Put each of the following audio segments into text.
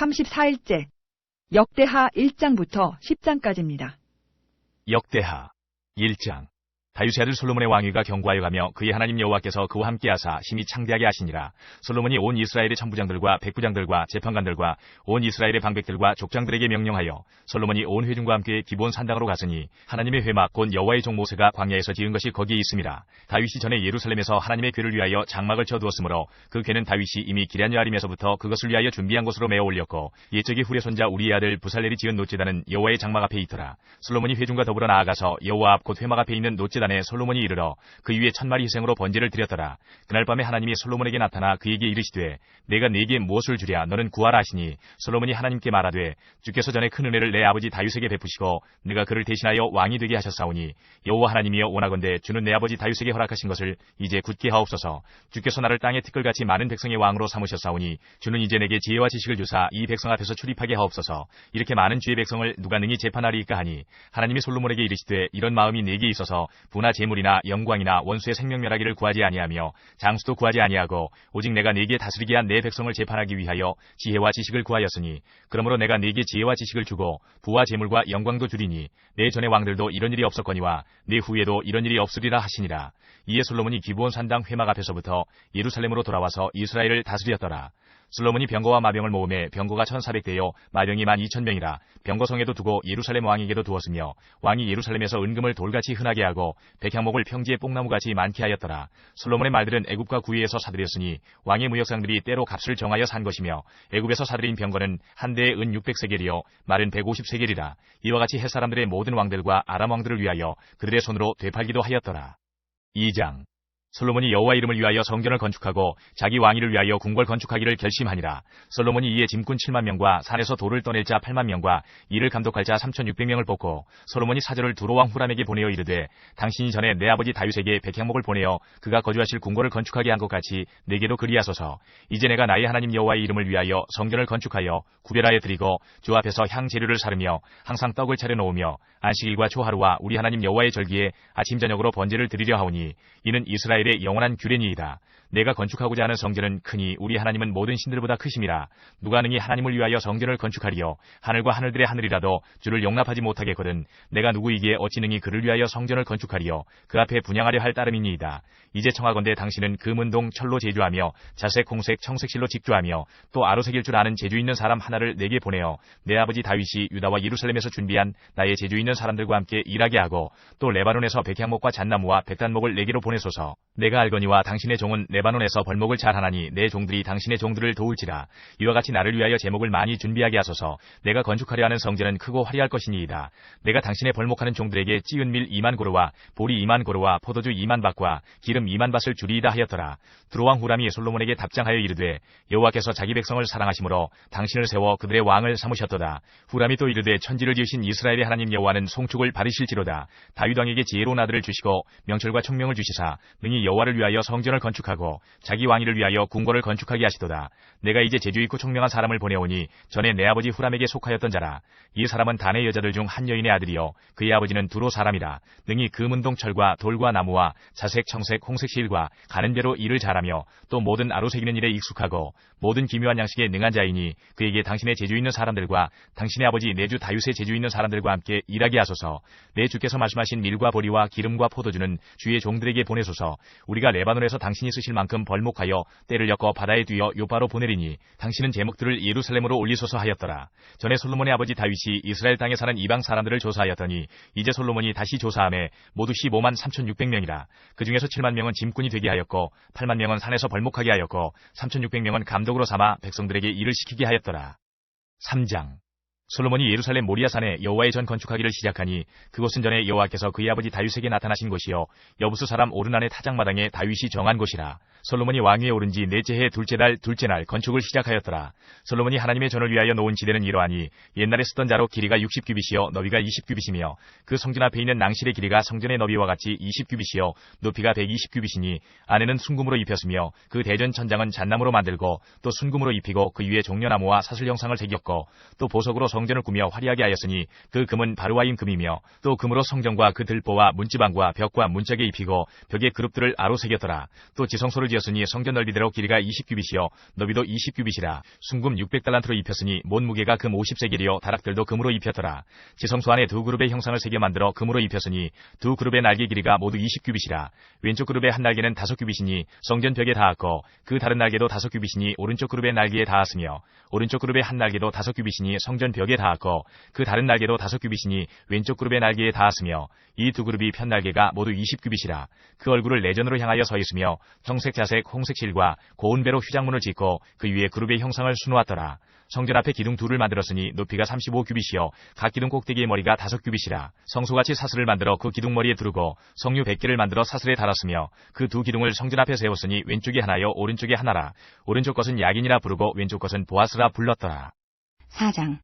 34일째 역대하 1장부터 10장까지입니다. 역대하 1장 다윗의 아들 솔로몬의 왕위가 경고하여 가며 그의 하나님 여호와께서 그와 함께하사 심히 창대하게 하시니라. 솔로몬이 온 이스라엘의 천부장들과 백부장들과 재판관들과 온 이스라엘의 방백들과 족장들에게 명령하여 솔로몬이 온 회중과 함께 기본 산당으로 갔으니 하나님의 회막 곧 여호와의 종 모세가 광야에서 지은 것이 거기에 있음이라 다윗이 전에 예루살렘에서 하나님의 괴를 위하여 장막을 쳐두었으므로 그 괴는 다윗이 이미 기란여아림에서부터 그것을 위하여 준비한 곳으로 메어 올렸고 옛적이 후레 손자 우리의 아들 부살렐이 지은 노제단은 여호와의 장막 앞에 있더라. 솔로몬이 회중과 더불어 나아가서 여호와 앞 곧 회막 앞에 있는 노제 단에 솔로몬이 이르러 그 위에 천마리 희생으로 번제를 드렸더라. 그날 밤에 하나님이 솔로몬에게 나타나 그에게 이르시되 내가 네게 무엇을 주랴? 너는 구하라 하시니 솔로몬이 하나님께 말하되 주께서 전에 큰 은혜를 내 아버지 다윗에게 베푸시고 내가 그를 대신하여 왕이 되게 하셨사오니 여호와 하나님이여 원하건대 주는 내 아버지 다윗에게 허락하신 것을 이제 굳게 하옵소서. 주께서 나를 땅의 티끌같이 많은 백성의 왕으로 삼으셨사오니 주는 이제 내게 지혜와 지식을 주사 이 백성 앞에서 출입하게 하옵소서. 이렇게 많은 주의 백성을 누가 능히 재판하리이까 하니 하나님이 솔로몬에게 이르시되 이런 마음이 네게 있어서 부나 재물이나 영광이나 원수의 생명멸하기를 구하지 아니하며 장수도 구하지 아니하고 오직 내가 네게 다스리게 한 내 백성을 재판하기 위하여 지혜와 지식을 구하였으니 그러므로 내가 네게 지혜와 지식을 주고 부와 재물과 영광도 주리니 내 전의 왕들도 이런 일이 없었거니와 내 후에도 이런 일이 없으리라 하시니라. 이에 솔로몬이 기브온 산당 회막 앞에서부터 예루살렘으로 돌아와서 이스라엘을 다스렸더라 솔로몬이 병거와 마병을 모음에 병거가 1400대요 마병이 12,000명이라 병거성에도 두고 예루살렘 왕에게도 두었으며 왕이 예루살렘에서 은금을 돌같이 흔하게 하고 백향목을 평지에 뽕나무같이 많게 하였더라. 솔로몬의 말들은 애굽과 구이에서 사들였으니 왕의 무역상들이 때로 값을 정하여 산 것이며 애굽에서 사들인 병거는 한 대에 은 600세겔이요 말은 150세겔이라. 이와 같이 햇사람들의 모든 왕들과 아람 왕들을 위하여 그들의 손으로 되팔기도 하였더라. 2장 솔로몬이 여호와 이름을 위하여 성전을 건축하고 자기 왕위를 위하여 궁궐 건축하기를 결심하니라. 솔로몬이 이에 짐꾼 7만 명과 산에서 돌을 떠낼 자 8만 명과 이를 감독할 자 3,600명을 뽑고 솔로몬이 사절을 두로왕 후람에게 보내어 이르되 당신이 전에 내 아버지 다윗에게 백향목을 보내어 그가 거주하실 궁궐을 건축하게 한 것 같이 내게도 그리하소서. 이제 내가 나의 하나님 여호와의 이름을 위하여 성전을 건축하여 구별하여 드리고 주 앞에서 향 재료를 사르며 항상 떡을 차려 놓으며 안식일과 초하루와 우리 하나님 여호와의 절기에 아침 저녁으로 번제를 드리려 하오니 이는 이스라엘 이스라엘의 영원한 규례니이다. 내가 건축하고자 하는 성전은 크니 우리 하나님은 모든 신들보다 크심이라. 누가 능히 하나님을 위하여 성전을 건축하리요. 하늘과 하늘들의 하늘이라도 주를 용납하지 못하겠거든. 내가 누구이기에 어찌 능히 그를 위하여 성전을 건축하리요. 그 앞에 분양하려 할 따름이니이다. 이제 청하건대 당신은 금은동 철로 제주하며 자색 홍색 청색실로 직주하며 또 아로색일 줄 아는 제주 있는 사람 하나를 내게 보내어 내 아버지 다윗이 유다와 예루살렘에서 준비한 나의 제주 있는 사람들과 함께 일하게 하고 또 레바논에서 백향목과 잣나무와 백단목을 내게로 보내소서. 내가 알거니와 당신의 종은 레바논에서 벌목을 잘 하나니 내 종들이 당신의 종들을 도울지라. 이와 같이 나를 위하여 제목을 많이 준비하게 하소서. 내가 건축하려 하는 성전은 크고 화려할 것이니이다. 내가 당신의 벌목하는 종들에게 찌은 밀 2만 고루와 보리 2만 고루와 포도주 2만 밭과 기름 2만 밭을 주리이다 하였더라. 두로왕 후람이 솔로몬에게 답장하여 이르되 여호와께서 자기 백성을 사랑하심으로 당신을 세워 그들의 왕을 삼으셨도다. 후람이 또 이르되 천지를 지으신 이스라엘의 하나님 여호와는 송축을 바르실지로다. 다윗 왕에게 지혜로운 아들을 주시고 명철과 총명을 주시사 능히 여호와를 위하여 성전을 건축하고 자기 왕위를 위하여 궁궐을 건축하게 하시도다. 내가 이제 재주 있고 총명한 사람을 보내오니 전에 내 아버지 후람에게 속하였던 자라. 이 사람은 단의 여자들 중 한 여인의 아들이요 그의 아버지는 두로 사람이라. 능히 금은동 철과 돌과 나무와 자색 청색 홍색 실과 가는 대로 일을 잘하며 또 모든 아로새기는 일에 익숙하고 모든 기묘한 양식에 능한 자이니 그에게 당신의 재주 있는 사람들과 당신의 아버지 내주 다윗의 재주 있는 사람들과 함께 일하게 하소서. 내 주께서 말씀하신 밀과 보리와 기름과 포도주는 주의 종들에게 보내소서. 우리가 레바논에서 당신이 쓰실 만큼 벌목하여 때를 엮어 바다에 뛰어 요바로 보내리니 당신은 제목들을 예루살렘으로 올리소서 하였더라. 전에 솔로몬의 아버지 다윗이 이스라엘 땅에 사는 이방 사람들을 조사하였더니 이제 솔로몬이 다시 조사함에 모두 15만 3,600명이라. 그 중에서 7만 명은 짐꾼이 되게 하였고 8만 명은 산에서 벌목하게 하였고 3,600명은 감독으로 삼아 백성들에게 일을 시키게 하였더라. 3장 솔로몬이 예루살렘 모리아산에 여호와의 전 건축하기를 시작하니 그곳은 전에 여호와께서 그의 아버지 다윗에게 나타나신 곳이요 여부수 사람 오르난의 타작마당에 다윗이 정한 곳이라 솔로몬이 왕위에 오른 지 넷째 해 둘째 달 둘째 날 건축을 시작하였더라 솔로몬이 하나님의 전을 위하여 놓은 지대는 이러하니 옛날에 쓰던 자로 길이가 60규빗이요 너비가 20규빗이며 그 성전 앞에 있는 낭실의 길이가 성전의 너비와 같이 20규빗이요 높이가 120규빗이니 안에는 순금으로 입혔으며 그 대전 천장은 잣나무로 만들고 또 순금으로 입히고 그 위에 종려나무와 사슬 형상을 새겼고 또 보석으로 성 경전을 꾸며 화려하게 하였으니 그 금은 바루와임 금이며 또 금으로 성전과 그 들보와 문지방과 벽과 문짝에 입히고 벽에 그룹들을 아로 새겼더라. 또 지성소를 지었으니 성전 넓이대로 길이가 20규빗이요 너비도 20규빗이라 순금 600달란트로 입혔으니 못 무게가 금 50세겔이요 다락들도 금으로 입혔더라. 지성소 안에 두 그룹의 형상을 새겨 만들어 금으로 입혔으니 두 그룹의 날개 길이가 모두 20규빗이라 왼쪽 그룹의 한 날개는 다섯 규빗이니 성전 벽에 닿았고 그 다른 날개도 다섯 규빗이니 오른쪽 그룹의 날개에 닿았으며 오른쪽 그룹의 한 날개도 다섯 규빗이니 성전 벽에 닿았고 그 다른 날개도 다섯 규빗이니 왼쪽 그룹의 날개에 닿았으며 이 두 그룹이 편 날개가 모두 20규빗이라 그 얼굴을 내전으로 향하여 서 있으며 청색 자색 홍색 실과 고운 배로 휴장문을 짓고 그 위에 그룹의 형상을 수놓았더라. 성전 앞에 기둥 둘을 만들었으니 높이가 35규빗이요. 각 기둥 꼭대기의 머리가 다섯 규빗이라. 성소같이 사슬을 만들어 그 기둥 머리에 두르고 성류 100개를 만들어 사슬에 달았으며 그 두 기둥을 성전 앞에 세웠으니 왼쪽이 하나요 오른쪽이 하나라. 오른쪽 것은 야긴이라 부르고 왼쪽 것은 보아스라 불렀더라. 4장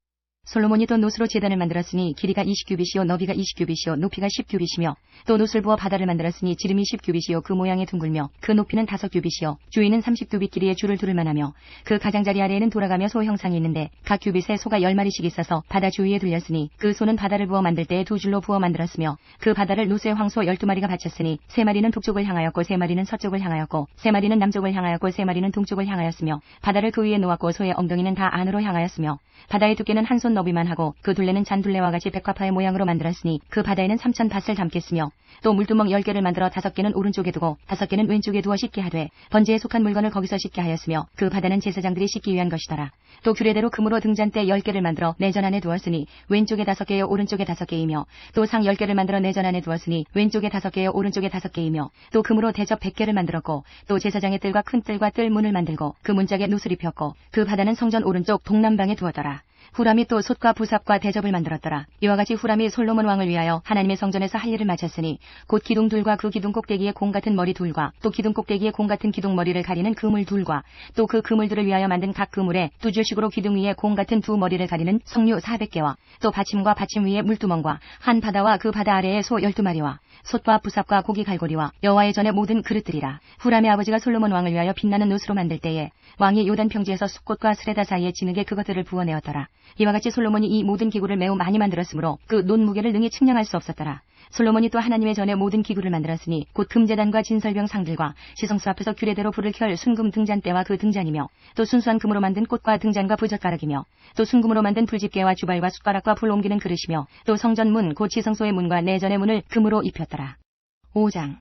솔로몬이 또 노스로 제단을 만들었으니 길이가 20규빗이요 너비가 20규빗이요 높이가 10규빗이며 또 노스를 부어 바다를 만들었으니 지름이 10규빗이요 그 모양이 둥글며 그 높이는 5규빗이요 주위는 30규빗 길이의 줄을 두를 만하며 그 가장자리 아래에는 돌아가며 소 형상이 있는데 각 규빗에 소가 10마리씩 있어서 바다 주위에 둘렸으니 그 소는 바다를 부어 만들 때에 두 줄로 부어 만들었으며 그 바다를 노스의 황소 12마리가 바쳤으니 세 마리는 북쪽을 향하였고 세 마리는 서쪽을 향하였고 세 마리는 남쪽을 향하였고 세 마리는 동쪽을 향하였으며 바다를 그 위에 놓았고 소의 엉덩이는 다 안으로 향하였으며 바다의 두께는 한손 너비만 하고 그 둘레는 잔둘레와 같이 백화파의 모양으로 만들었으니 그 바다에는 삼천 밭을 담겠으며 또 물두멍 열 개를 만들어 다섯 개는 오른쪽에 두고 다섯 개는 왼쪽에 두어 씻게 하되 번제에 속한 물건을 거기서 씻게 하였으며 그 바다는 제사장들이 씻기 위한 것이더라. 또 규례대로 금으로 등잔대 열 개를 만들어 내전 안에 두었으니 왼쪽에 다섯 개요 오른쪽에 다섯 개이며 또 상 열 개를 만들어 내전 안에 두었으니 왼쪽에 다섯 개요 오른쪽에 다섯 개이며 또 금으로 대접 백 개를 만들었고 또 제사장의 뜰과 큰 뜰과 뜰 문을 만들고 그 문짝에 누슬 입혔고 그 바다는 성전 오른쪽 동남방에 두었더라. 후람이 또 솥과 부삽과 대접을 만들었더라. 이와 같이 후람이 솔로몬 왕을 위하여 하나님의 성전에서 할 일을 마쳤으니 곧 기둥 둘과 그 기둥 꼭대기에 공 같은 머리 둘과 또 기둥 꼭대기에 공 같은 기둥 머리를 가리는 그물 둘과 또 그 그물들을 위하여 만든 각 그물에 두 줄씩으로 기둥 위에 공 같은 두 머리를 가리는 석류 400개와 또 받침과 받침 위에 물두멍과 한 바다와 그 바다 아래에 소 12마리와 솥과 부삽과 고기 갈고리와 여호와의 전에 모든 그릇들이라. 후람의 아버지가 솔로몬 왕을 위하여 빛나는 노스로 만들 때에 왕이 요단 평지에서 숲꽃과 스레다 사이에 진흙에 그것들을 부어내었더라. 이와 같이 솔로몬이 이 모든 기구를 매우 많이 만들었으므로 그 논 무게를 능히 측량할 수 없었더라. 솔로몬이 또 하나님의 전에 모든 기구를 만들었으니 곧 금재단과 진설병 상들과 시성수 앞에서 규례대로 불을 켤 순금 등잔대와 그 등잔이며 또 순수한 금으로 만든 꽃과 등잔과 부젓가락이며 또 순금으로 만든 불집게와 주발과 숟가락과 불 옮기는 그릇이며 또 성전문 곧 지성소의 문과 내전의 문을 금으로 입혔더라. 5장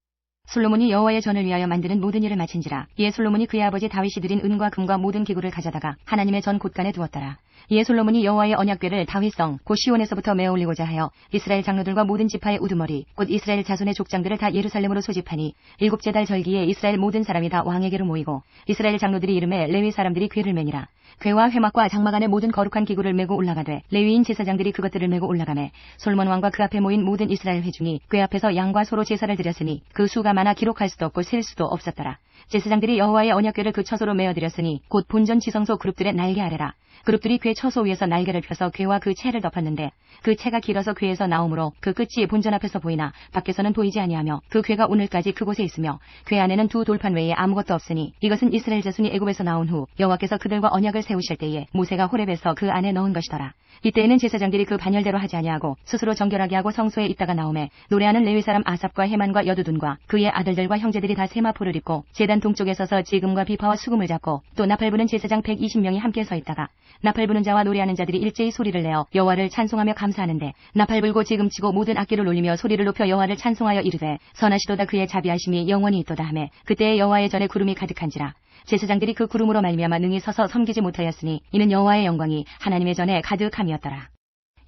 솔로몬이 여호와의 전을 위하여 만드는 모든 일을 마친지라. 이에 솔로몬이 그의 아버지 다윗이 드린 은과 금과 모든 기구를 가져다가 하나님의 전 곳간에 두었더라. 이에 솔로몬이 여호와의 언약궤를 다윗성 곧 시온에서부터 메어 올리고자 하여 이스라엘 장로들과 모든 지파의 우두머리 곧 이스라엘 자손의 족장들을 다 예루살렘으로 소집하니 일곱째 달 절기에 이스라엘 모든 사람이 다 왕에게로 모이고 이스라엘 장로들이 이름에 레위 사람들이 궤를 매니라. 궤와 회막과 장막 안에 모든 거룩한 기구를 메고 올라가되 레위인 제사장들이 그것들을 메고 올라가매 솔몬 왕과 그 앞에 모인 모든 이스라엘 회중이 궤 앞에서 양과 소로 제사를 드렸으니 그 수가 많아 기록할 수도 없고 셀 수도 없었더라. 제사장들이 여호와의 언약궤를 그 처소로 메어 드렸으니 곧 본전 지성소 그룹들의 날개 아래라. 그룹들이 궤 처소 위에서 날개를 펴서 궤와 그 채를 덮었는데 그 채가 길어서 궤에서 나오므로 그 끝이 본전 앞에서 보이나 밖에서는 보이지 아니하며 그 궤가 오늘까지 그곳에 있으며 궤 안에는 두 돌판 외에 아무것도 없으니 이것은 이스라엘 자손이 애굽에서 나온 후 여호와께서 그들과 언약을 세우실 때에 모세가 호렙에서 그 안에 넣은 것이더라. 이때에는 제사장들이 그 반열대로 하지 아니하고 스스로 정결하게 하고 성소에 있다가 나오매 노래하는 레위 사람 아삽과 해만과 여두둔과 그의 아들들과 형제들이 다 세마포를 입고 제단 동쪽에 서서 지금과 비파와 수금을 잡고 또 나팔 부는 제사장 120명이 함께 서 있다가 나팔 부는 자와 노래하는 자들이 일제히 소리를 내어 여호와를 찬송하며 감사하는데 나팔 불고 지금 치고 모든 악기를 올리며 소리를 높여 여호와를 찬송하여 이르되 선하시도다 그의 자비하심이 영원히 있도다 하매 그때에 여호와의 전에 구름이 가득한지라 제사장들이 그 구름으로 말미암아 능히 서서 섬기지 못하였으니 이는 여호와의 영광이 하나님의 전에 가득함이었더라.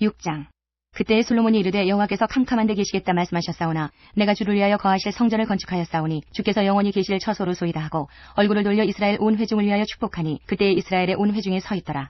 6장 그때 솔로몬이 이르되 여호와께서 캄캄한 데 계시겠다 말씀하셨사오나 내가 주를 위하여 거하실 성전을 건축하였사오니 주께서 영원히 계실 처소로 소이다 하고 얼굴을 돌려 이스라엘 온 회중을 위하여 축복하니 그때 이스라엘의 온 회중에 서 있더라.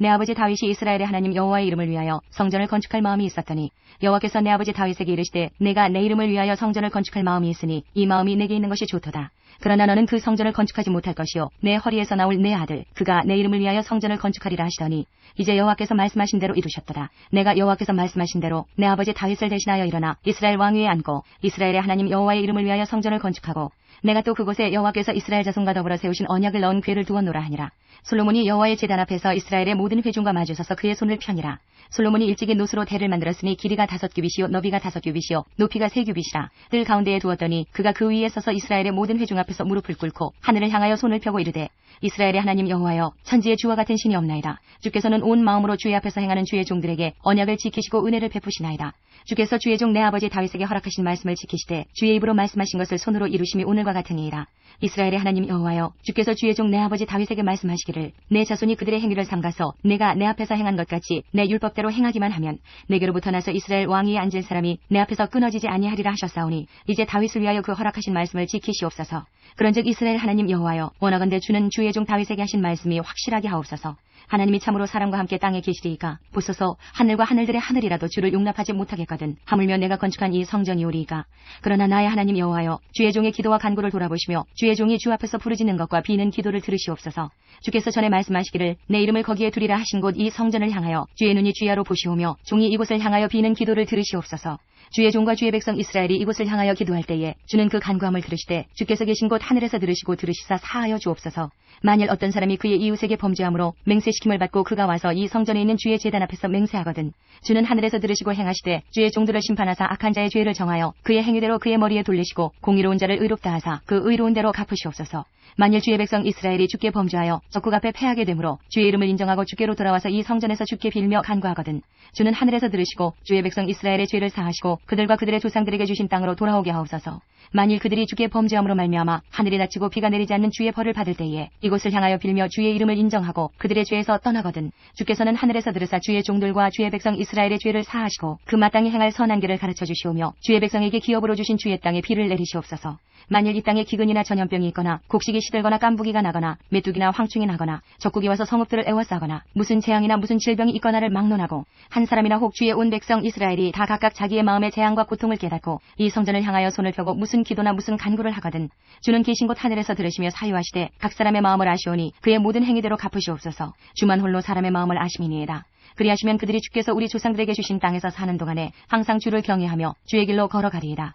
내 아버지 다윗이 이스라엘의 하나님 여호와의 이름을 위하여 성전을 건축할 마음이 있었더니 여호와께서 내 아버지 다윗에게 이르시되 내가 내 이름을 위하여 성전을 건축할 마음이 있으니 이 마음이 내게 있는 것이 좋도다. 그러나 너는 그 성전을 건축하지 못할 것이요 내 허리에서 나올 내 아들 그가 내 이름을 위하여 성전을 건축하리라 하시더니 이제 여호와께서 말씀하신 대로 이루셨도다. 내가 여호와께서 말씀하신 대로 내 아버지 다윗을 대신하여 일어나 이스라엘 왕위에 앉고 이스라엘의 하나님 여호와의 이름을 위하여 성전을 건축하고 내가 또 그곳에 여호와께서 이스라엘 자손과 더불어 세우신 언약을 넣은 궤를 두었노라 하니라. 솔로몬이 여호와의 제단 앞에서 이스라엘의 모든 회중과 마주서서 그의 손을 펴니라. 솔로몬이 일찍이 노스로 대를 만들었으니 길이가 다섯 규빗이요 너비가 다섯 규빗이요 높이가 세 규빗이라. 뜰 가운데에 두었더니 그가 그 위에 서서 이스라엘의 모든 회중 앞에서 무릎을 꿇고 하늘을 향하여 손을 펴고 이르되 이스라엘의 하나님 여호와여 천지의 주와 같은 신이 없나이다. 주께서는 온 마음으로 주의 앞에서 행하는 주의 종들에게 언약을 지키시고 은혜를 베푸시나이다. 주께서 주의 종 내 아버지 다윗에게 허락하신 말씀을 지키시되 주의 입으로 말씀하신 것을 손으로 이루심이 오늘과 같으니이다. 이스라엘의 하나님 여호와여 주께서 주의 종 내 아버지 다윗에게 말씀하시기 를 내 자손이 그들의 행위를 삼가서 내가 내 앞에서 행한 것 같이 내 율법대로 행하기만 하면 내게로부터 나서 이스라엘 왕위에 앉은 사람이 내 앞에서 끊어지지 아니하리라 하셨사오니 이제 다윗을 위하여 그 허락하신 말씀을 지키시옵소서. 그런즉 이스라엘 하나님 여호와여 원하건대 주는 주의 종 다윗에게 하신 말씀이 확실하게 하옵소서. 하나님이 참으로 사람과 함께 땅에 계시리이까 보소서 하늘과 하늘들의 하늘이라도 주를 용납하지 못하겠거든 하물며 내가 건축한 이 성전이오리이까. 그러나 나의 하나님 여호와여 주의 종의 기도와 간구를 돌아보시며 주의 종이 주 앞에서 부르짖는 것과 비는 기도를 들으시옵소서. 주께서 전에 말씀하시기를 내 이름을 거기에 두리라 하신 곳 이 성전을 향하여 주의 눈이 주야로 보시오며 종이 이곳을 향하여 비는 기도를 들으시옵소서 주의 종과 주의 백성 이스라엘이 이곳을 향하여 기도할 때에 주는 그 간구함을 들으시되 주께서 계신 곳 하늘에서 들으시고 들으시사 사하여 주옵소서. 만일 어떤 사람이 그의 이웃에게 범죄함으로 맹세시킴을 받고 그가 와서 이 성전에 있는 주의 제단 앞에서 맹세하거든 주는 하늘에서 들으시고 행하시되 주의 종들을 심판하사 악한 자의 죄를 정하여 그의 행위대로 그의 머리에 돌리시고 공의로운 자를 의롭다 하사 그 의로운 대로 갚으시옵소서. 만일 주의 백성 이스라엘이 주께 범죄하여 적국 앞에 패하게 되므로 주의 이름을 인정하고 주께로 돌아와서 이 성전에서 주께 빌며 간구하거든 주는 하늘에서 들으시고 주의 백성 이스라엘의 죄를 사하시고 그들과 그들의 조상들에게 주신 땅으로 돌아오게 하옵소서. 만일 그들이 주께 범죄함으로 말미암아 하늘이 닫히고 비가 내리지 않는 주의 벌을 받을 때에 이곳을 향하여 빌며 주의 이름을 인정하고 그들의 죄에서 떠나거든 주께서는 하늘에서 들으사 주의 종들과 주의 백성 이스라엘의 죄를 사하시고 그 마땅히 행할 선한 길을 가르쳐 주시오며 주의 백성에게 기업으로 주신 주의 땅에 비를 내리시옵소서. 만일 이 땅에 기근이나 전염병이 있거나 곡식이 시들거나 깐부기가 나거나 메뚜기나 황충이 나거나 적국이 와서 성읍들을 애워싸거나 무슨 재앙이나 무슨 질병이 있거나를 막론하고 한 사람이나 혹 주의 온 백성 이스라엘이 다 각각 자기의 마음의 재앙과 고통을 깨닫고 이 성전을 향하여 손을 펴고 무슨 기도나 무슨 간구를 하거든 주는 계신 곳 하늘에서 들으시며 사유하시되 각 사람의 마음을 아시오니 그의 모든 행위대로 갚으시옵소서 주만 홀로 사람의 마음을 아심이니이다 그리하시면 그들이 주께서 우리 조상들에게 주신 땅에서 사는 동안에 항상 주를 경외하며 주의 길로 걸어가리이다.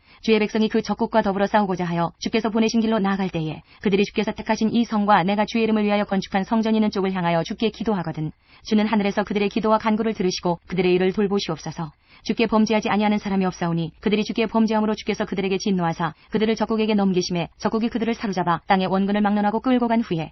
주의 백성이 그 적국과 더불어 싸우고자 하여 주께서 보내신 길로 나아갈 때에 그들이 주께서 택하신 이 성과 내가 주의 이름을 위하여 건축한 성전이 있는 쪽을 향하여 주께 기도하거든. 주는 하늘에서 그들의 기도와 간구를 들으시고 그들의 일을 돌보시옵소서. 주께 범죄하지 아니하는 사람이 없사오니 그들이 주께 범죄함으로 주께서 그들에게 진노하사 그들을 적국에게 넘기심에 적국이 그들을 사로잡아 땅의 원근을 막론하고 끌고 간 후에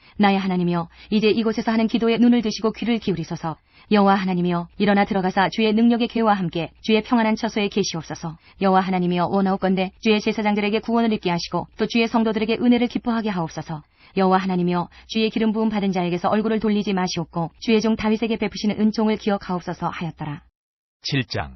나의 하나님이여 이제 이곳에서 하는 기도에 눈을 드시고 귀를 기울이소서. 여호와 하나님이여 일어나 들어가사 주의 능력의 계와 함께 주의 평안한 처소에 계시옵소서. 여호와 하나님이여 원하옵건대 주의 제사장들에게 구원을 있게 하시고 또 주의 성도들에게 은혜를 기뻐하게 하옵소서. 여호와 하나님이여 주의 기름 부음 받은 자에게서 얼굴을 돌리지 마시옵고 주의 종 다윗에게 베푸시는 은총을 기억하옵소서 하였더라. 7장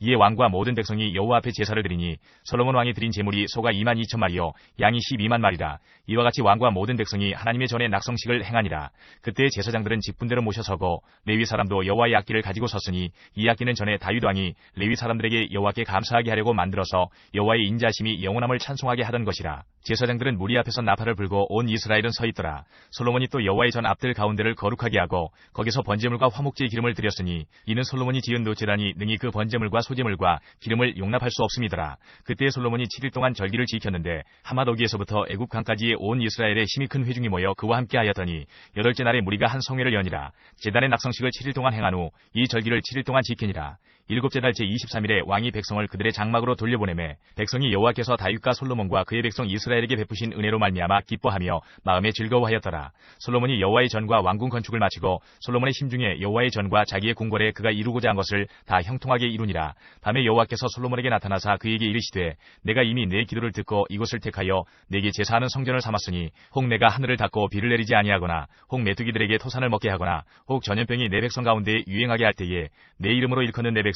이에 왕과 모든 백성이 여호와 앞에 제사를 드리니 솔로몬 왕이 드린 제물이 소가 2만 2천 마리요 양이 12만 마리라. 이와 같이 왕과 모든 백성이 하나님의 전에 낙성식을 행하니라. 그때 제사장들은 직분대로 모셔서고 레위 사람도 여호와의 악기를 가지고 섰으니 이 악기는 전에 다윗 왕이 레위 사람들에게 여호와께 감사하게 하려고 만들어서 여호와의 인자심이 영원함을 찬송하게 하던 것이라. 제사장들은 무리 앞에서 나팔을 불고 온 이스라엘은 서 있더라. 솔로몬이 또 여호와의 전 앞들 가운데를 거룩하게 하고 거기서 번제물과 화목제의 기름을 드렸으니 이는 솔로몬이 지은 노제단이 능히 그 번제물과 소재물과 기름을 용납할 수 없음이더라. 그때 솔로몬이 7일 동안 절기를 지켰는데 하마더기에서부터 애굽 강까지의 온 이스라엘의 힘이 큰 회중이 모여 그와 함께 하였더니 여덟째 날에 무리가 한 성회를 여니라. 제단의 낙성식을 7일 동안 행한 후 이 절기를 7일 동안 지키니라. 일곱째 달 제23일에 왕이 백성을 그들의 장막으로 돌려보내매 백성이 여호와께서 다윗과 솔로몬과 그의 백성 이스라엘에게 베푸신 은혜로 말미암아 기뻐하며 마음에 즐거워하였더라. 솔로몬이 여호와의 전과 왕궁 건축을 마치고 솔로몬의 심중에 여호와의 전과 자기의 궁궐에 그가 이루고자 한 것을 다 형통하게 이루니라. 밤에 여호와께서 솔로몬에게 나타나사 그에게 이르시되 내가 이미 내 기도를 듣고 이곳을 택하여 내게 제사하는 성전을 삼았으니 혹 내가 하늘을 닫고 비를 내리지 아니하거나 혹 메뚜기들에게 토산을 먹게 하거나 혹 전염병이 내 백성 가운데 유행하게 할 때에 내 이름으로 일컫는 내 백성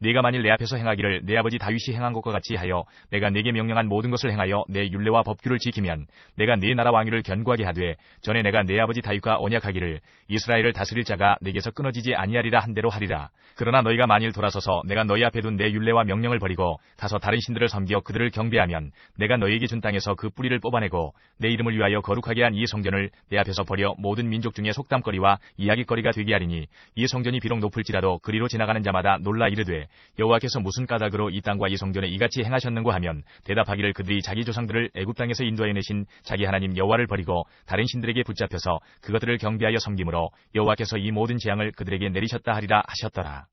네가 만일 내 앞에서 행하기를 내 아버지 다윗이 행한 것과 같이 하여 내가 네게 명령한 모든 것을 행하여 내 율례와 법규를 지키면 내가 네 나라 왕위를 견고하게 하되 전에 내가 내 아버지 다윗과 언약하기를 이스라엘을 다스릴 자가 내게서 끊어지지 아니하리라 한 대로 하리라. 그러나 너희가 만일 돌아서서 내가 너희 앞에 둔 내 율례와 명령을 버리고 가서 다른 신들을 섬겨 그들을 경배하면 내가 너희에게 준 땅에서 그 뿌리를 뽑아내고 내 이름을 위하여 거룩하게 한 이 성전을 내 앞에서 버려 모든 민족 중에 속담거리와 이야기거리가 되게 하리니 이 성전이 비록 높을지라도 그리로 지나가는 자마다 놀라 이르되 여호와께서 무슨 까닭으로 이 땅과 이 성전에 이같이 행하셨는고 하면 대답하기를 그들이 자기 조상들을 애굽 땅에서 인도해 내신 자기 하나님 여호와를 버리고 다른 신들에게 붙잡혀서 그것들을 경배하여 섬김으로 여호와께서 이 모든 재앙을 그들에게 내리셨다 하리라 하셨더라.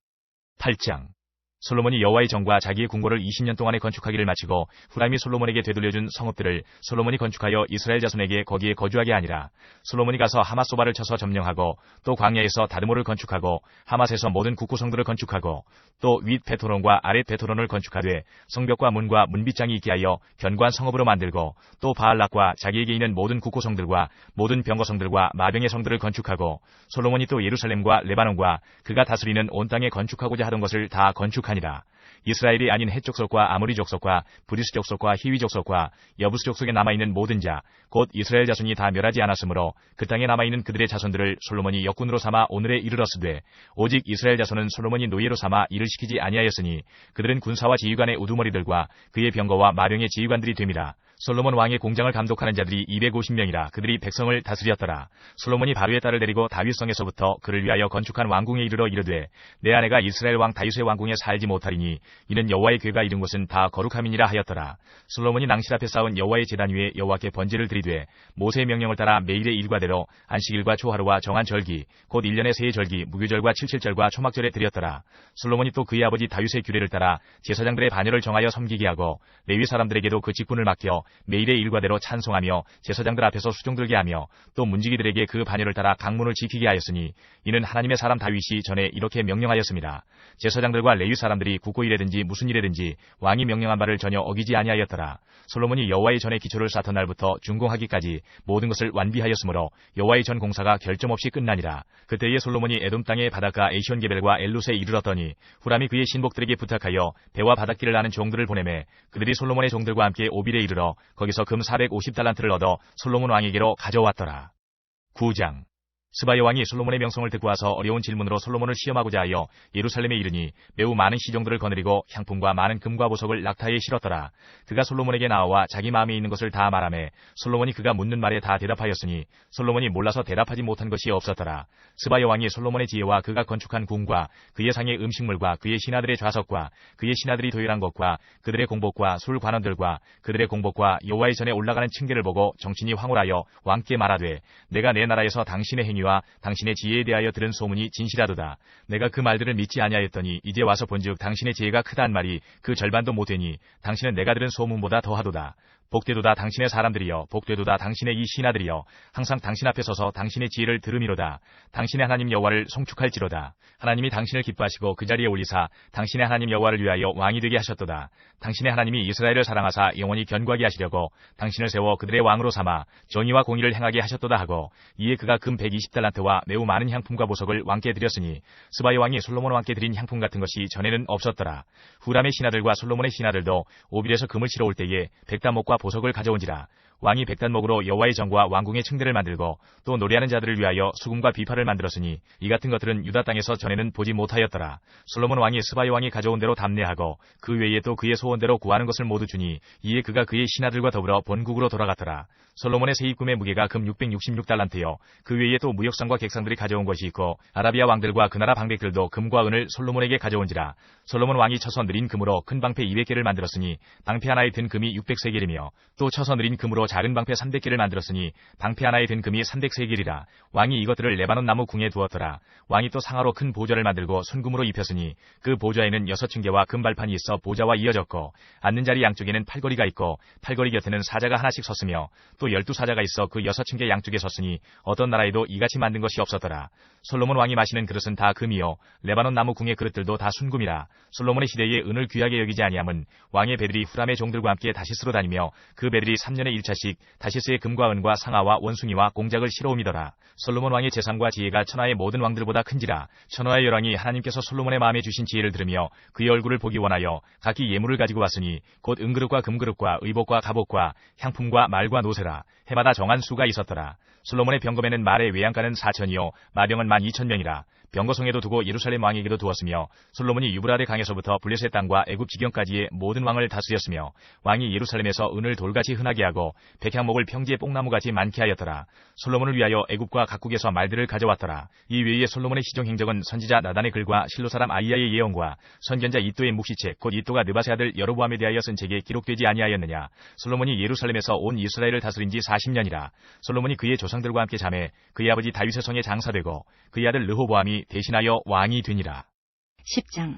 8장 솔로몬이 여호와의 정과 자기의 궁궐을 20년 동안에 건축하기를 마치고 후람이 솔로몬에게 되돌려준 성읍들을 솔로몬이 건축하여 이스라엘 자손에게 거기에 거주하게 아니라. 솔로몬이 가서 하마소바를 쳐서 점령하고 또 광야에서 다르모를 건축하고 하맛에서 모든 국구성들을 건축하고 또 윗 베토론과 아랫 베토론을 건축하되 성벽과 문과 문빗장이 있게 하여 견고한 성읍으로 만들고 또 바알락과 자기에게 있는 모든 국구성들과 모든 병거성들과 마병의 성들을 건축하고 솔로몬이 또 예루살렘과 레바논과 그가 다스리는 온 땅에 건축하고자 하던 것을 다 건축 하니라. 이스라엘이 아닌 해족 속과 아모리 족속과 브리스 족속과 히위 족속과 여부스 족속에 남아있는 모든 자, 곧 이스라엘 자손이 다 멸하지 않았으므로 그 땅에 남아있는 그들의 자손들을 솔로몬이 역군으로 삼아 오늘에 이르렀으되 오직 이스라엘 자손은 솔로몬이 노예로 삼아 일을 시키지 아니하였으니 그들은 군사와 지휘관의 우두머리들과 그의 병거와 마령의 지휘관들이 됨이라. 솔로몬 왕의 공장을 감독하는 자들이 250명이라 그들이 백성을 다스렸더라. 솔로몬이 바로의 딸을 데리고 다윗성에서부터 그를 위하여 건축한 왕궁에 이르러 이르되 내 아내가 이스라엘 왕 다윗의 왕궁에 살지 못하리니 이는 여호와의 괴가 이른 곳은 다 거룩함이니라 하였더라. 솔로몬이 낭실 앞에 쌓은 여호와의 제단 위에 여호와께 번제를 드리되 모세의 명령을 따라 매일의 일과대로 안식일과 초하루와 정한 절기 곧 1년의 세의 절기 무교절과 칠칠절과 초막절에 드렸더라. 솔로몬이 또 그의 아버지 다윗의 규례를 따라 제사장들의 반열을 정하여 섬기게 하고 레위 사람들에게도 그 직분을 맡겨 매일의 일과대로 찬송하며 제사장들 앞에서 수종 들게 하며 또 문지기들에게 그 반열을 따라 강문을 지키게 하였으니 이는 하나님의 사람 다윗이 전에 이렇게 명령하였습니다. 제사장들과 레위 사람들이 국고일에든지 무슨 일에든지 왕이 명령한 바를 전혀 어기지 아니하였더라. 솔로몬이 여호와의 전에 기초를 쌓던 날부터 준공하기까지 모든 것을 완비하였으므로 여호와의 전 공사가 결점 없이 끝나니라. 그때에 솔로몬이 에돔 땅의 바닷가 에이시온 게벨과 엘룻에 이르렀더니 후람이 그의 신복들에게 부탁하여 배와 바닷길을 아는 종들을 보내매 그들이 솔로몬의 종들과 함께 오빌에 이르러 거기서 금 450달란트를 얻어 솔로몬 왕에게로 가져왔더라. 9장 스바의 왕이 솔로몬의 명성을 듣고 와서 어려운 질문으로 솔로몬을 시험하고자 하여 예루살렘에 이르니 매우 많은 시종들을 거느리고 향품과 많은 금과 보석을 낙타에 실었더라. 그가 솔로몬에게 나와 자기 마음에 있는 것을 다 말하매 솔로몬이 그가 묻는 말에 다 대답하였으니 솔로몬이 몰라서 대답하지 못한 것이 없었더라. 스바의 왕이 솔로몬의 지혜와 그가 건축한 궁과 그의 상의 음식물과 그의 신하들의 좌석과 그의 신하들이 도열한 것과 그들의 공복과 술 관원들과 그들의 공복과 여호와의 전에 올라가는 층계를 보고 정신이 황홀하여 왕께 말하되 내가 내 나라에서 당신의 행위와 당신의 지혜에 대하여 들은 소문이 진실하도다. 내가 그 말들을 믿지 아니하였더니 이제 와서 본즉 당신의 지혜가 크다는 말이 그 절반도 못되니 당신은 내가 들은 소문보다 더하도다. 복되도다 당신의 사람들이여 복되도다 당신의 이 신하들이여. 항상 당신 앞에 서서 당신의 지혜를 들음이로다. 당신의 하나님 여호와를 송축할지로다. 하나님이 당신을 기뻐하시고 그 자리에 올리사 당신의 하나님 여호와를 위하여 왕이 되게 하셨도다. 당신의 하나님이 이스라엘을 사랑하사 영원히 견고하게 하시려고 당신을 세워 그들의 왕으로 삼아 정의와 공의를 행하게 하셨도다 하고 이에 그가 금 120달란트와 매우 많은 향품과 보석을 왕께 드렸으니 스바의 왕이 솔로몬 왕께 드린 향품 같은 것이 전에는 없었더라. 후람의 신하들과 솔로몬의 신하들도 오빌에서 금을 실어 올 때에 백다목과 보석을 가져온지라 왕이 백단목으로 여호와의 정과 왕궁의 층대를 만들고 또 노래하는 자들을 위하여 수금과 비파를 만들었으니 이 같은 것들은 유다 땅에서 전에는 보지 못하였더라. 솔로몬 왕이 스바이 왕이 가져온 대로 담내하고 그 외에 또 그의 소원대로 구하는 것을 모두 주니 이에 그가 그의 신하들과 더불어 본국으로 돌아갔더라. 솔로몬의 세입금의 무게가 금 666달란트요. 그 외에 또 무역상과 객상들이 가져온 것이 있고 아라비아 왕들과 그 나라 방백들도 금과 은을 솔로몬에게 가져온지라. 솔로몬 왕이 쳐서 느린 금으로 큰 방패 200개를 만들었으니 방패 하나에 든 금이 600세겔이며 또 쳐서 느린 금으로 작은 방패 300개를 만들었으니 방패 하나에 든 금이 300세겔이라. 왕이 이것들을 레바논 나무 궁에 두었더라. 왕이 또 상하로 큰 보좌를 만들고 순금으로 입혔으니 그 보좌에는 여섯 층계와 금발판이 있어 보좌와 이어졌고 앉는 자리 양쪽에는 팔걸이가 있고 팔걸이 곁에는 사자가 하나씩 섰으며 또 열두 사자가 있어 그 여섯 층계 양쪽에 섰으니 어떤 나라에도 이같이 만든 것이 없었더라. 솔로몬 왕이 마시는 그릇은 다 금이요 레바논 나무 궁의 그릇들도 다 순금이라. 솔로몬의 시대에 은을 귀하게 여기지 아니함은 왕의 배들이 후람의 종들과 함께 다시스로 다니며 그 배들이 3년에 1차씩 다시스의 금과 은과 상아와 원숭이와 공작을 실어오미더라. 솔로몬 왕의 재산과 지혜가 천하의 모든 왕들보다 큰지라. 천하의 열왕이 하나님께서 솔로몬의 마음에 주신 지혜를 들으며 그의 얼굴을 보기 원하여 각기 예물을 가지고 왔으니 곧 은그릇과 금그릇과 의복과 갑옷과 향품과 말과 노새라. 해마다 정한 수가 있었더라. 솔로몬의 병검에는 말의 외양간은 4천이요 마병은 만 2천 명이라. 병거성에도 두고 예루살렘 왕에게도 두었으며 솔로몬이 유브라데 강에서부터 블레셋 땅과 애굽 지경까지의 모든 왕을 다스렸으며 왕이 예루살렘에서 은을 돌같이 흔하게 하고 백향목을 평지에 뽕나무같이 많게 하였더라. 솔로몬을 위하여 애굽과 각국에서 말들을 가져왔더라. 이 외에 솔로몬의 시종 행적은 선지자 나단의 글과 실로 사람 아이야의 예언과 선견자 이또의 묵시책 곧 이또가 느바세 아들 여로보암에 대하여 쓴 책에 기록되지 아니하였느냐. 솔로몬이 예루살렘에서 온 이스라엘을 다스린 지 40년이라. 솔로몬이 그의 조상들과 함께 잠에 그의 아버지 다윗의 성에 장사되고 그의 아들 르호보암이 대신하여 왕이 되니라. 10장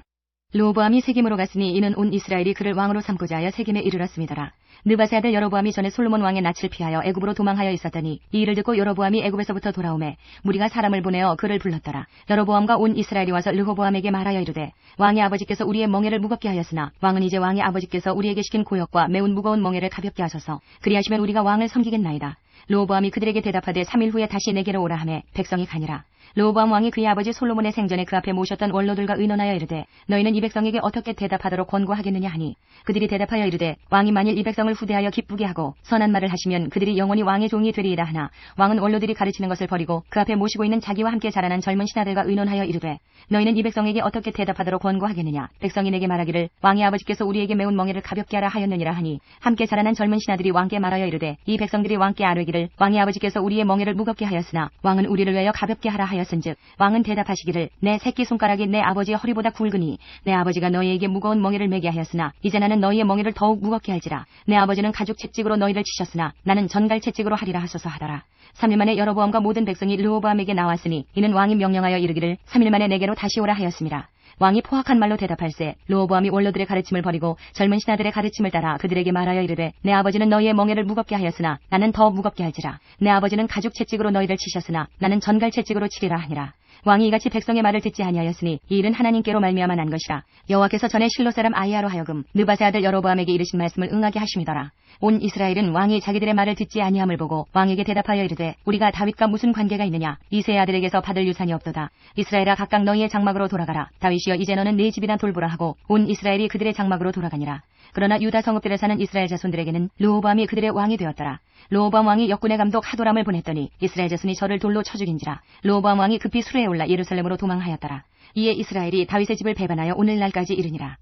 르호보암이 세겜으로 갔으니 이는 온 이스라엘이 그를 왕으로 삼고자 하여 세겜에 이르렀습니다라. 느바세 아들 여로보암이 전에 솔로몬 왕의 낯을 피하여 애굽으로 도망하여 있었더니 이 일을 듣고 여로보암이 애굽에서부터 돌아오매 무리가 사람을 보내어 그를 불렀더라. 여로보암과 온 이스라엘이 와서 르호보암에게 말하여 이르되 왕의 아버지께서 우리의 멍에를 무겁게 하였으나 왕은 이제 왕의 아버지께서 우리에게 시킨 고역과 매운 무거운 멍에를 가볍게 하소서 그리하시면 우리가 왕을 섬기겠나이다. 르호보암이 그들에게 대답하되 3일 후에 다시 내게로 오라 하매 백성이 가니라. 르호보암 왕이 그의 아버지 솔로몬의 생전에 그 앞에 모셨던 원로들과 의논하여 이르되 너희는 이 백성에게 어떻게 대답하도록 권고하겠느냐 하니 그들이 대답하여 이르되 왕이 만일 이 백성을 후대하여 기쁘게 하고 선한 말을 하시면 그들이 영원히 왕의 종이 되리이다 하나 왕은 원로들이 가르치는 것을 버리고 그 앞에 모시고 있는 자기와 함께 자라난 젊은 신하들과 의논하여 이르되 너희는 이 백성에게 어떻게 대답하도록 권고하겠느냐? 백성이 내게 말하기를 왕의 아버지께서 우리에게 매운 멍에를 가볍게 하라 하였느니라 하니 함께 자라난 젊은 신하들이 왕께 말하여 이르되 이 백성들이 왕께 아뢰기를 왕의 아버지께서 우리의 멍에를 무겁게 하였으나 왕은 우리를 위하여 가볍게 하라 하였 은즉 왕은 대답하시기를 내 새끼 손가락이 내 아버지의 허리보다 굵으니 내 아버지가 너희에게 무거운 멍에를 매게 하였으나 이제 나는 너희의 멍에를 더욱 무겁게 할지라. 내 아버지는 가죽 채찍으로 너희를 치셨으나 나는 전갈 채찍으로 하리라 하소서 하더라. 3일 만에 여로보암과 모든 백성이 르호보암에게 나왔으니 이는 왕이 명령하여 이르기를 3일 만에 내게로 다시 오라 하였습니다 왕이 포악한 말로 대답할세. 르호보암이 원로들의 가르침을 버리고 젊은 신하들의 가르침을 따라 그들에게 말하여 이르되 내 아버지는 너희의 멍에를 무겁게 하였으나 나는 더 무겁게 할지라. 내 아버지는 가죽 채찍으로 너희를 치셨으나 나는 전갈 채찍으로 치리라 하니라 왕이 이같이 백성의 말을 듣지 아니하였으니 이 일은 하나님께로 말미암아 난 것이라. 여호와께서 전에 실로 사람 아이야로 하여금 느바세 아들 여로보암에게 이르신 말씀을 응하게 하심이더라. 온 이스라엘은 왕이 자기들의 말을 듣지 아니함을 보고 왕에게 대답하여 이르되 우리가 다윗과 무슨 관계가 있느냐? 이세의 아들에게서 받을 유산이 없도다. 이스라엘아 각각 너희의 장막으로 돌아가라. 다윗이여 이제 너는 네 집이나 돌보라 하고 온 이스라엘이 그들의 장막으로 돌아가니라 그러나 유다 성읍들에 사는 이스라엘 자손들에게는 르호보암이 그들의 왕이 되었더라. 르호보암 왕이 역군의 감독 하도람을 보냈더니 이스라엘 자손이 저를 돌로 쳐 죽인지라. 르호보암 왕이 급히 수레에 올라 예루살렘으로 도망하였더라. 이에 이스라엘이 다윗의 집을 배반하여 오늘날까지 이르니라.